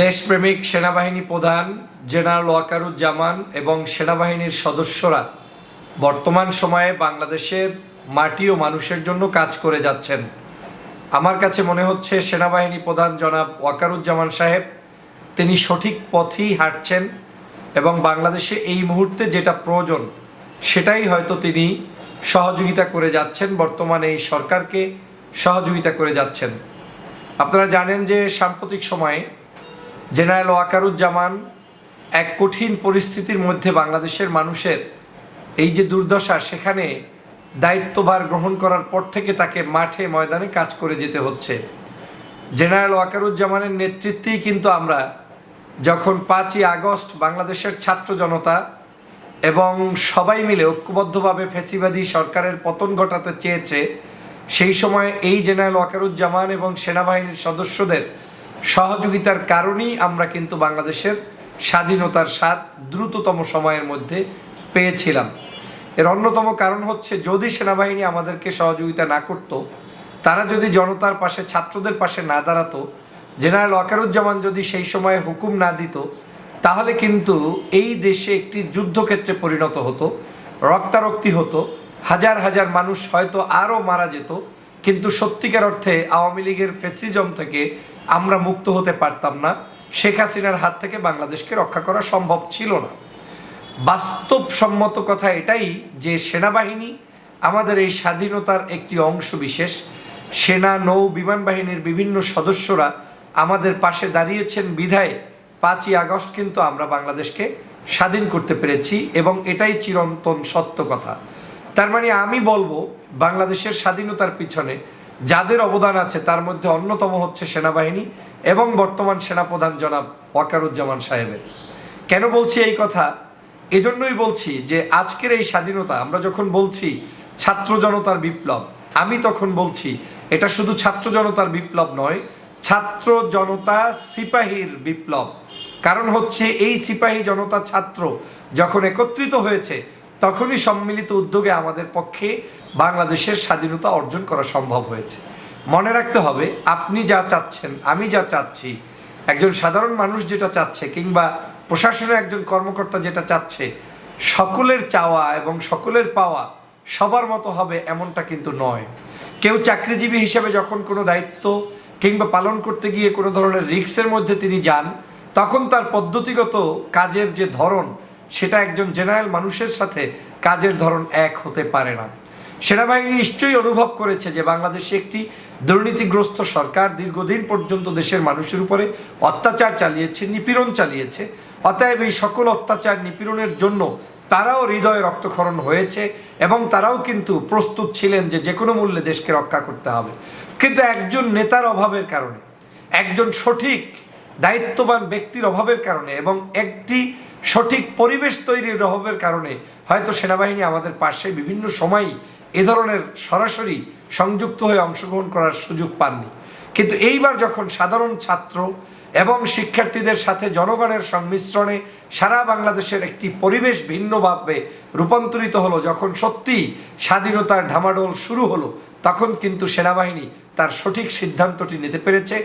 দেশপ্রেমিক সেনাবাহিনী প্রধান জেনারেল ওয়াকারুজ্জামান এবং সেনাবাহিনীর সদস্যরা বর্তমান সময়ে বাংলাদেশের মাটি ও মানুষের জন্য কাজ করে যাচ্ছেন। আমার কাছে মনে হচ্ছে সেনাবাহিনী প্রধান জনাব ওয়াকারুজ্জামান সাহেব, তিনি সঠিক পথেই হাঁটছেন এবং বাংলাদেশে এই মুহূর্তে যেটা প্রয়োজন, সেটাই হয়তো তিনি সহযোগিতা করে যাচ্ছেন, বর্তমানে এই সরকারকে সহযোগিতা করে যাচ্ছেন। আপনারা জানেন যে সাম্প্রতিক সময়ে জেনারেল ওয়াকারুজ্জামান, এক কঠিন পরিস্থিতির মধ্যে বাংলাদেশের মানুষের এই যে দুর্দশা, সেখানে দায়িত্বভার গ্রহণ করার পর থেকে তাকে মাঠে ময়দানে কাজ করে যেতে হচ্ছে। জেনারেল ওয়াকারুজ্জামানের নেতৃত্বেই কিন্তু আমরা যখন পাঁচই আগস্ট বাংলাদেশের ছাত্র জনতা এবং সবাই মিলে ঐক্যবদ্ধভাবে ফেসিবাদী সরকারের পতন ঘটাতে চেয়েছে, সেই সময় এই জেনারেল ওয়াকারুজ্জামান এবং সেনাবাহিনীর সদস্যদের সহযোগিতার কারণেই আমরা কিন্তু বাংলাদেশের স্বাধীনতার স্বাদ দ্রুততম সময়ের মধ্যে পেয়েছিলাম। এর অন্যতম কারণ হচ্ছে, যদি সেনাবাহিনী আমাদেরকে সহযোগিতা না করত, তারা যদি জনতার পাশে, ছাত্রদের পাশে না দাঁড়াতো, জেনারেল ওয়াকারুজ্জামান যদি সেই সময়ে হুকুম না দিত, তাহলে কিন্তু এই দেশে একটি যুদ্ধক্ষেত্রে পরিণত হতো, রক্তারক্তি হতো, হাজার হাজার মানুষ হয়তো আরও মারা যেত, কিন্তু সত্যিকার অর্থে আওয়ামী লীগের ফেসিজম থেকে আমরা মুক্ত হতে পারতাম না। শেখ হাসিনার হাত থেকে বাংলাদেশকে রক্ষা করা সম্ভব ছিল না। বাস্তবসম্মত কথা এটাই যে সেনাবাহিনী আমাদের এই স্বাধীনতার একটি অংশ বিশেষ। সেনা, নৌ, বিমান বাহিনীর বিভিন্ন সদস্যরা আমাদের পাশে দাঁড়িয়েছেন বিধায়। পাঁচই আগস্ট কিন্তু আমরা বাংলাদেশকে স্বাধীন করতে পেরেছি এবং এটাই চিরন্তন সত্য কথা। তার মানে আমি বলব, বাংলাদেশের স্বাধীনতার পিছনে যাদের অবদান আছে, তার মধ্যে অন্যতম হচ্ছে সেনাবাহিনী এবং বর্তমান সেনাপ্রধান জনাব ওয়াকারুজ্জামান সাহেবের। কেন বলছি এই কথা? এজন্যই বলছি যে আজকের এই স্বাধীনতা, আমরা যখন বলছি ছাত্র জনতার বিপ্লব, আমি তখন বলছি এটা শুধু ছাত্র জনতার বিপ্লব নয়, ছাত্র জনতা সিপাহীর বিপ্লব। কারণ হচ্ছে এই সিপাহী জনতা ছাত্র যখন একত্রিত হয়েছে, তখনই সম্মিলিত উদ্যোগে আমাদের পক্ষে বাংলাদেশের স্বাধীনতা অর্জন করা সম্ভব হয়েছে। মনে রাখতে হবে, আপনি যা চাচ্ছেন, আমি যা চাচ্ছি, একজন সাধারণ মানুষ যেটা চাচ্ছে কিংবা প্রশাসনের একজন কর্মকর্তা যেটা চাচ্ছে, সকলের চাওয়া এবং সকলের পাওয়া সবার মতো হবে এমনটা কিন্তু নয়। কেউ চাকরিজীবী হিসেবে যখন কোনো দায়িত্ব কিংবা পালন করতে গিয়ে কোনো ধরনের রিস্কের মধ্যে তিনি যান, তখন তার পদ্ধতিগত কাজের যে ধরন, সেটা একজন জেনারেল মানুষের সাথে কাজের ধরন এক হতে পারে না। সেনাবাহিনী নিশ্চয়ই অনুভব করেছে যে বাংলাদেশে একটি দুর্নীতিগ্রস্ত সরকার দীর্ঘদিন পর্যন্ত দেশের মানুষের উপরে অত্যাচার চালিয়েছে, নিপীড়ন চালিয়েছে। অতএব এই সকল অত্যাচার নিপীড়নের জন্য তারাও হৃদয়ে রক্তক্ষরণ হয়েছে এবং তারাও কিন্তু প্রস্তুত ছিলেন যে যে কোনো মূল্যে দেশকে রক্ষা করতে হবে। কিন্তু একজন নেতার অভাবের কারণে, একজন সঠিক দায়িত্ববান ব্যক্তির অভাবের কারণে এবং একটি সঠিক পরিবেশ তৈরির অভাবের কারণে হয়তো সেনাবাহিনী আমাদের পাশে বিভিন্ন সময়ই এ ধরনের সরাসরি সংযুক্ত হয়ে অংশগ্রহণ করার সুযোগ পাননি। কিন্তু এইবার যখন সাধারণ ছাত্র এবং শিক্ষার্থীদের সাথে জনগণের সংমিশ্রণে সারা বাংলাদেশের একটি পরিবেশ ভিন্নভাবে রূপান্তরিত হলো, যখন সত্যি স্বাধীনতার ঢামাডোল শুরু হলো, তখন কিন্তু সেনাবাহিনী তার সঠিক সিদ্ধান্তটি নিতে পেরেছে।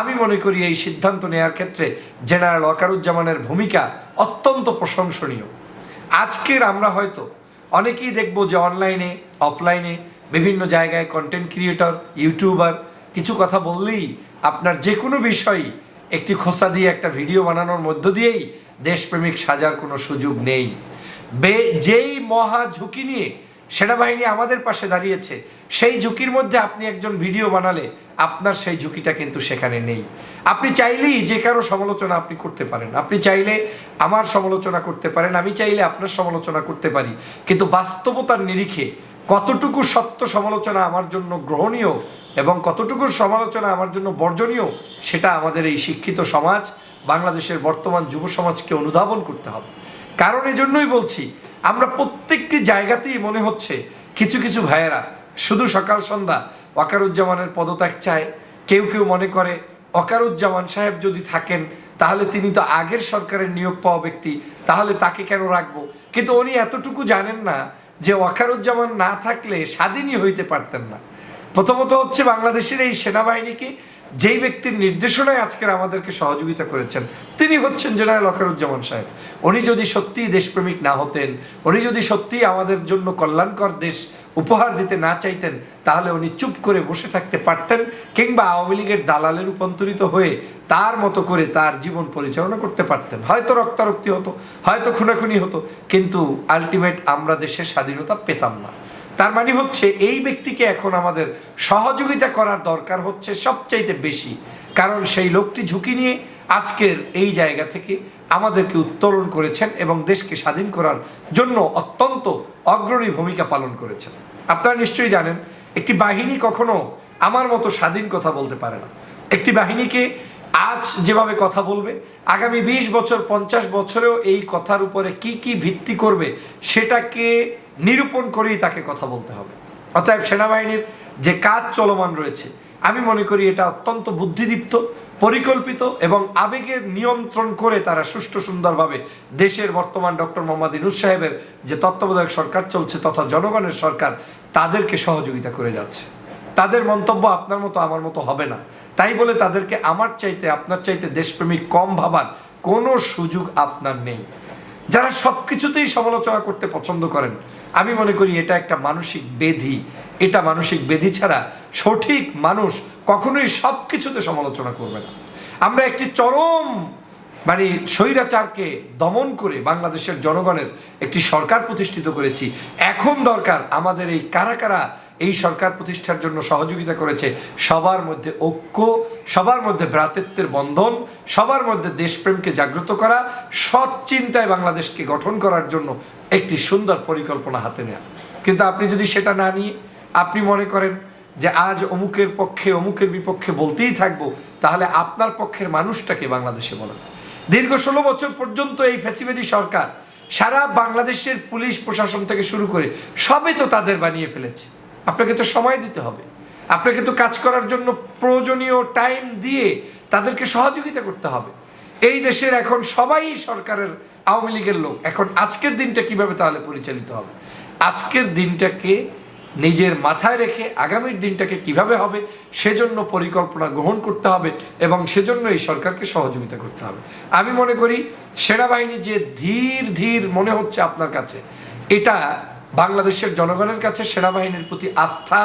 আমি মনে করি এই সিদ্ধান্ত নেওয়ার ক্ষেত্রে জেনারেল ওয়াকারুজ্জামানের ভূমিকা অত্যন্ত প্রশংসনীয়। আজকের আমরা হয়তো অনেকেই দেখব যে অনলাইনে অফলাইনে বিভিন্ন জায়গায় কন্টেন্ট ক্রিয়েটর ইউটিউবার কিছু কথা বললেই আপনার যে কোনো বিষয়ই একটি খোসা দিয়ে একটা ভিডিও বানানোর মধ্য দিয়েই দেশপ্রেমিক সাজার কোনো সুযোগ নেই। বে যেই মহা ঝুঁকি নিয়ে সেনাবাহিনী আমাদের পাশে দাঁড়িয়েছে। সেই ঝুঁকির মধ্যে আপনি একজন ভিডিও বানালে আপনার সেই ঝুঁকিটা কিন্তু সেখানে নেই। আপনি চাইলেই যে কারও সমালোচনা আপনি করতে পারেন। আপনি চাইলে আমার সমালোচনা করতে পারেন, আমি চাইলে আপনার সমালোচনা করতে পারি। কিন্তু বাস্তবতার নিরিখে কতটুকু সত্য সমালোচনা আমার জন্য গ্রহণীয় এবং কতটুকু সমালোচনা আমার জন্য বর্জনীয়, সেটা আমাদের এই শিক্ষিত সমাজ, বাংলাদেশের বর্তমান যুব সমাজকে অনুধাবন করতে হবে। কারণ এজন্যই বলছি আমরা প্রত্যেকটি জায়গাতেই মনে হচ্ছে কিছু কিছু ভাইয়েরা শুধু সকাল সন্ধ্যা ওয়াকারুজ্জামানের পদত্যাগ চায়। কেউ কেউ মনে করে ওয়াকারুজ্জামান সাহেব যদি থাকেন, তাহলে তিনি তো আগের সরকারের নিয়োগ পাওয়া ব্যক্তি, তাহলে তাকে কেন রাখব? কিন্তু উনি এতটুকু জানেন না যে ওয়াকারুজ্জামান না থাকলে স্বাধীনই হইতে পারতেন না। প্রথমত হচ্ছে বাংলাদেশের এই সেনাবাহিনীকে যেই ব্যক্তির নির্দেশনায় আজকের আমাদেরকে সহযোগিতা করেছেন, তিনি হচ্ছেন জেনারেল অকারুজ্জামান সাহেব। উনি যদি সত্যিই দেশপ্রেমিক না হতেন, উনি যদি সত্যিই আমাদের জন্য কল্যাণকর দেশ উপহার দিতে না চাইতেন, তাহলে উনি চুপ করে বসে থাকতে পারতেন কিংবা আওয়ামী লীগের দালালে রূপান্তরিত হয়ে তার মতো করে তার জীবন পরিচালনা করতে পারতেন। হয়তো রক্তারক্তি হতো, হয়তো খুনাখুনি হতো, কিন্তু আলটিমেট আমরা দেশের স্বাধীনতা পেতাম না। তার মানে হচ্ছে এই ব্যক্তিকে এখন আমাদের সহযোগিতা করার দরকার হচ্ছে সবচাইতে বেশি। কারণ সেই লোকটি ঝুঁকি নিয়ে আজকের এই জায়গা থেকে আমাদেরকে উত্তোলন করেছেন এবং দেশকে স্বাধীন করার জন্য অত্যন্ত অগ্রণী ভূমিকা পালন করেছেন। আপনারা নিশ্চয়ই জানেন, একটি বাহিনী কখনো আমার মতো স্বাধীন কথা বলতে পারে না। একটি বাহিনীকে আজ যেভাবে কথা বলবে, আগামী বিশ বছর, পঞ্চাশ বছরেও এই কথার উপরে কি কি ভিত্তি করবে, সেটাকে নিরূপণ করেই তাকে কথা বলতে হবে। অতএব সেনাবাহিনীর যে কাজ চলমান রয়েছে, আমি মনে করি এটা অত্যন্ত বুদ্ধিদীপ্ত, পরিকল্পিত এবং আবেগের নিয়ন্ত্রণ করে তারা সুষ্ঠু সুন্দরভাবে দেশের বর্তমান ডক্টর মোহাম্মদ ইনুস সাহেবের যে তত্ত্বাবধায়ক সরকার চলছে তথা জনগণের সরকার, তাদেরকে সহযোগিতা করে যাচ্ছে। তাদের মন্তব্য আপনার মতো আমার মতো হবে না। তাই বলে তাদেরকে আমার চাইতে, আপনার চাইতে দেশপ্রেমিক কম ভাবার কোনো সুযোগ আপনার নেই। যারা সব কিছুতেই সমালোচনা করতে পছন্দ করেন আমি মনে করি এটা একটা মানসিক বেধি। এটা মানসিক বেধি ছাড়া সঠিক মানুষ কখনোই সব কিছুতে সমালোচনা করবে না। আমরা একটি চরম মানে স্বৈরাচারকে দমন করে বাংলাদেশের জনগণের একটি সরকার প্রতিষ্ঠিত করেছি। এখন দরকার আমাদের এই কারা কারা এই সরকার প্রতিষ্ঠার জন্য সহযোগিতা করেছে সবার মধ্যে ঐক্য, সবার মধ্যে ভ্রাতৃত্বের বন্ধন, সবার মধ্যে দেশপ্রেমকে জাগ্রত করা, সৎ চিন্তায় বাংলাদেশকে গঠন করার জন্য একটি সুন্দর পরিকল্পনা হাতে নেওয়া কিন্তু আপনি যদি সেটা না নিয়ে আপনি মনে করেন যে আজ অমুকের পক্ষে, অমুকের বিপক্ষে বলতেই থাকব, তাহলে আপনার পক্ষের মানুষটাকে বাংলাদেশে বলেন। দীর্ঘ ষোলো বছর পর্যন্ত এই ফ্যাসিবাদী সরকার সারা বাংলাদেশের পুলিশ প্রশাসন থেকে শুরু করে সবে তো তাদের বানিয়ে ফেলেছে। আপনাকে তো সময় দিতে হবে। আপনাকে তো কাজ করার জন্য প্রয়োজনীয় টাইম দিয়ে তাদেরকে সহযোগিতা করতে হবে। এই দেশের এখন সবাই সরকারের আওয়ামী লীগের লোক। এখন আজকের দিনটা কীভাবে তাহলে পরিচালিত হবে? আজকের দিনটাকে নিজের মাথায় রেখে আগামীর দিনটাকে কীভাবে হবে সেজন্য পরিকল্পনা গ্রহণ করতে হবে এবং সেজন্য এই সরকারকে সহযোগিতা করতে হবে। আমি মনে করি, সেনাবাহিনী যে ধীর ধীর মনে হচ্ছে আপনার কাছে, এটা বাংলাদেশের জনগণের কাছে সেনাবাহিনীর প্রতি আস্থা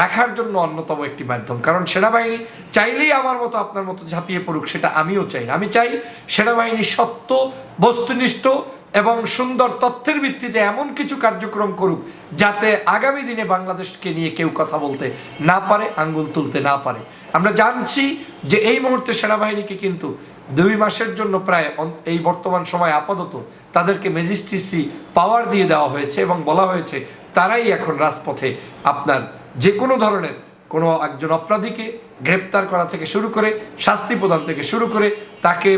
রাখার জন্য অন্যতম একটি মাধ্যম। কারণ সেনাবাহিনী চাইলেই আমার মতো আপনার মতো ঝাঁপিয়ে পড়ুক, সেটা আমিও চাই আমি চাই সেনাবাহিনী সত্য, বস্তুনিষ্ঠ এবং সুন্দর তথ্যের ভিত্তিতে এমন কিছু কার্যক্রম করুক যাতে আগামী দিনে বাংলাদেশকে নিয়ে কেউ কথা বলতে না পারে, আঙ্গুল তুলতে না পারে। আমরা জানছি যে এই মুহূর্তে সেনাবাহিনীকে কিন্তু দুই মাসের জন্য প্রায় এই বর্তমান সময় আপাতত তাদেরকে ম্যাজিস্ট্রেসি পাওয়ার দিয়ে দেওয়া হয়েছে এবং বলা হয়েছে তারাই এখন রাজপথে আপনার যে কোনো ধরনের কোনো একজন অপরাধীকে গ্রেপ্তার করা থেকে শুরু করে শাস্তি প্রদান থেকে শুরু করে তাকে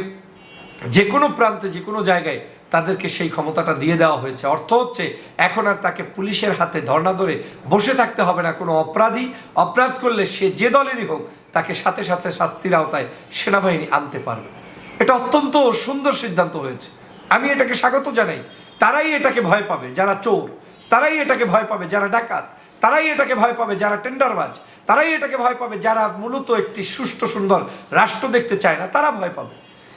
যে কোনো প্রান্তে, যে কোনো জায়গায় তাদেরকে সেই ক্ষমতাটা দিয়ে দেওয়া হয়েছে। অর্থ হচ্ছে এখন আর তাকে পুলিশের হাতে ধর্না ধরে বসে থাকতে হবে না। কোনো অপরাধী অপরাধ করলে সে যে দলেরই হোক, তাকে সাথে সাথে শাস্তির আওতায় সেনাবাহিনী আনতে পারবে। এটা অত্যন্ত সুন্দর সিদ্ধান্ত হয়েছে। আমি এটাকে স্বাগত জানাই। তারাই এটাকে ভয় পাবে যারা চোর, তারাই এটাকে ভয় পাবে যারা ডাকাত, তারাই এটাকে ভয় পাবে যারা টেন্ডারবাজ, তারাই এটাকে ভয় পাবে যারা মূলত একটি সুষ্ঠু সুন্দর রাষ্ট্র দেখতে চায় না, তারা ভয় পাবে।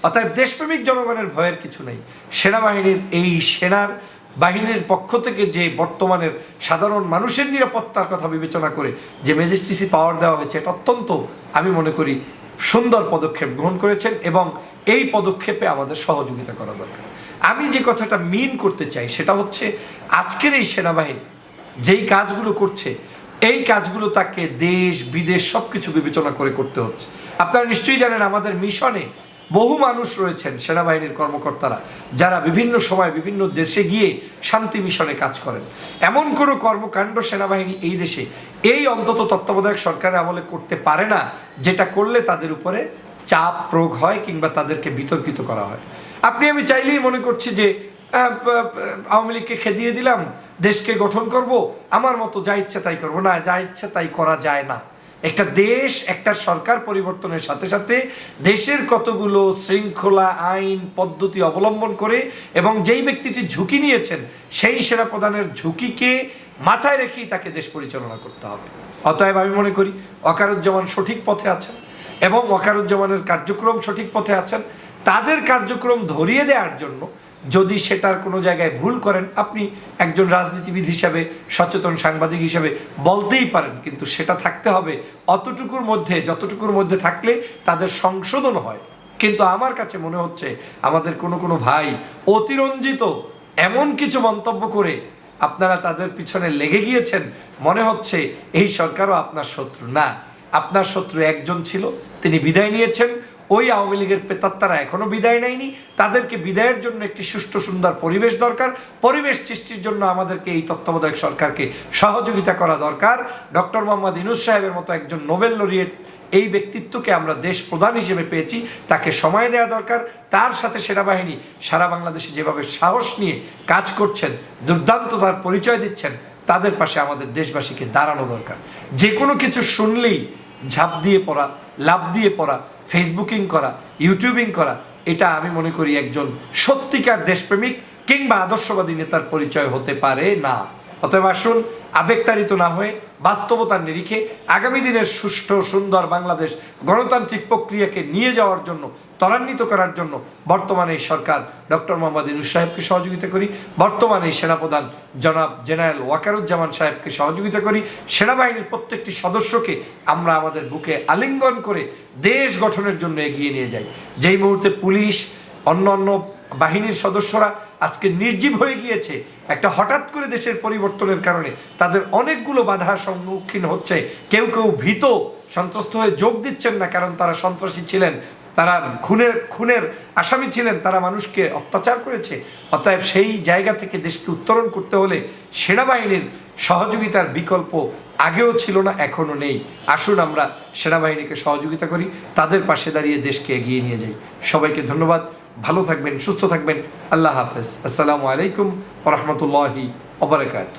অতএব দেশপ্রেমিক জনগণের ভয়ের কিছু নেই। সেনাবাহিনীর এই সেনার বাহিনীর পক্ষ থেকে যে বর্তমানের সাধারণ মানুষের নিরাপত্তার কথা বিবেচনা করে যে ম্যাজিস্ট্রেসি পাওয়ার দেওয়া হয়েছে, এটা অত্যন্ত আমি মনে করি সুন্দর পদক্ষেপ গ্রহণ করেছেন এবং এই পদক্ষেপে আমাদের সহযোগিতা করা দরকার। আমি যে কথাটা মিন করতে চাই সেটা হচ্ছে আজকের এই সেনাবাহিনী যেই কাজগুলো করছে, এই কাজগুলো তাকে দেশ, বিদেশ সব কিছু বিবেচনা করে করতে হচ্ছে। আপনারা নিশ্চয়ই জানেন আমাদের মিশনে বহু মানুষ রয়েছেন সেনাবাহিনীর কর্মকর্তারা, যারা বিভিন্ন সময় বিভিন্ন দেশে গিয়ে শান্তি মিশনে কাজ করেন। এমন কোনো কর্মকাণ্ড সেনাবাহিনী এই দেশে এই অন্তত তত্ত্বাবধায়ক সরকারের আমলে করতে পারে না, যেটা করলে তাদের উপরে চাপ প্রয়োগ হয় কিংবা তাদেরকে বিতর্কিত করা হয়। আপনি আমি চাইলেই মনে করছি যে আওয়ামী লীগকে খেদিয়ে দিলাম, দেশকে গঠন করব, আমার মতো যা ইচ্ছে তাই করব। না, যা ইচ্ছে তাই করা যায় না। একটা দেশ, একটা সরকার পরিবর্তনের সাথে সাথে দেশের কতগুলো শৃঙ্খলা, আইন, পদ্ধতি অবলম্বন করে এবং যেই ব্যক্তিটি ঝুঁকি নিয়েছেন, সেই সেনা প্রধানের ঝুঁকিকে মাথায় রেখেই তাকে দেশ পরিচালনা করতে হবে। অতএব আমি মনে করি অকারুজ্জামান সঠিক পথে আছেন এবং ওয়াকারুজ্জামানের কার্যক্রম সঠিক পথে আছেন। তাদের কার্যক্রম ধরিয়ে দেওয়ার জন্য যদি সেটার কোনো জায়গায় ভুল করেন, আপনি একজন রাজনীতিবিদ হিসাবে, সচেতন সাংবাদিক হিসাবে বলতেই পারেন, কিন্তু সেটা থাকতে হবে। অতটুকুর মধ্যে, যতটুকুর মধ্যে থাকলে তাদের সংশোধন হয়। কিন্তু আমার কাছে মনে হচ্ছে, আমাদের কোনো কোনো ভাই অতিরঞ্জিত এমন কিছু মন্তব্য করে আপনারা তাদের পিছনে লেগে গিয়েছেন, মনে হচ্ছে এই সরকারও আপনার শত্রু না। আপনার শত্রু একজন ছিল, তিনি বিদায় নিয়েছেন ওই আওয়ামী লীগের পেতাত্তারা এখনও বিদায় নেয়নি। তাদেরকে বিদায়ের জন্য একটি সুষ্ঠু, সুন্দর পরিবেশ দরকার। পরিবেশ সৃষ্টির জন্য আমাদেরকে এই তত্ত্বাবধায়ক সরকারকে সহযোগিতা করা দরকার। ডক্টর মোহাম্মদ ইনুস সাহেবের মতো একজন নোবেল লরিয়েট এই ব্যক্তিত্বকে আমরা দেশ প্রধান হিসেবে পেয়েছি। তাকে সময় দেওয়া দরকার। তার সাথে সেনাবাহিনী সারা বাংলাদেশে যেভাবে সাহস নিয়ে কাজ করছেন, দুর্দান্ত তার পরিচয় দিচ্ছেন, তাদের পাশে আমাদের দেশবাসীকে দাঁড়ানো দরকার। যে কোনো কিছু শুনলেই ঝাঁপ দিয়ে পড়া লাভ দিয়ে পড়া ফেসবুকিং করা ইউটিউবিং করা, এটা আমি মনে করি একজন সত্যিকার দেশপ্রেমিক কিংবা আদর্শবাদী নেতার পরিচয় হতে পারে না। অতএব আসুন, আবেগতাড়িত না হয়ে বাস্তবতার নিরিখে আগামী দিনের সুষ্ঠু সুন্দর বাংলাদেশ গণতান্ত্রিক প্রক্রিয়াকে নিয়ে যাওয়ার জন্য ত্বরান্বিত করার জন্য বর্তমানে এই সরকার ডক্টর মোহাম্মদ ইনুস সাহেবকে সহযোগিতা করি। বর্তমানে এই সেনাপ্রধান জনাব জেনারেল ওয়াকারুজ্জামান সাহেবকে সহযোগিতা করি। সেনাবাহিনীর প্রত্যেকটি সদস্যকে আমরা আমাদের বুকে আলিঙ্গন করে দেশ গঠনের জন্য এগিয়ে নিয়ে যাই। যেই মুহূর্তে পুলিশ, অন্য অন্য বাহিনীর সদস্যরা আজকে নির্জীব হয়ে গিয়েছে, একটা হঠাৎ করে দেশের পরিবর্তনের কারণে তাদের অনেকগুলো বাধার সম্মুখীন হচ্ছে। কেউ কেউ ভীত, সন্ত্রস্ত হয়ে যোগ দিচ্ছেন না কারণ তারা সন্ত্রাসী ছিলেন। তারা খুনের খুনের আসামি ছিলেন, তারা মানুষকে অত্যাচার করেছে। অতএব সেই জায়গা থেকে দেশকে উত্তরণ করতে হলে সেনাবাহিনীর সহযোগিতার বিকল্প আগেও ছিল না, এখনও নেই। আসুন আমরা সেনাবাহিনীকে সহযোগিতা করি, তাদের পাশে দাঁড়িয়ে দেশকে এগিয়ে নিয়ে যাই। সবাইকে ধন্যবাদ, ভালো থাকবেন, সুস্থ থাকবেন। আল্লাহ হাফেজ। আসসালামু আলাইকুম রহমতুল্লাহি ওবরাকাত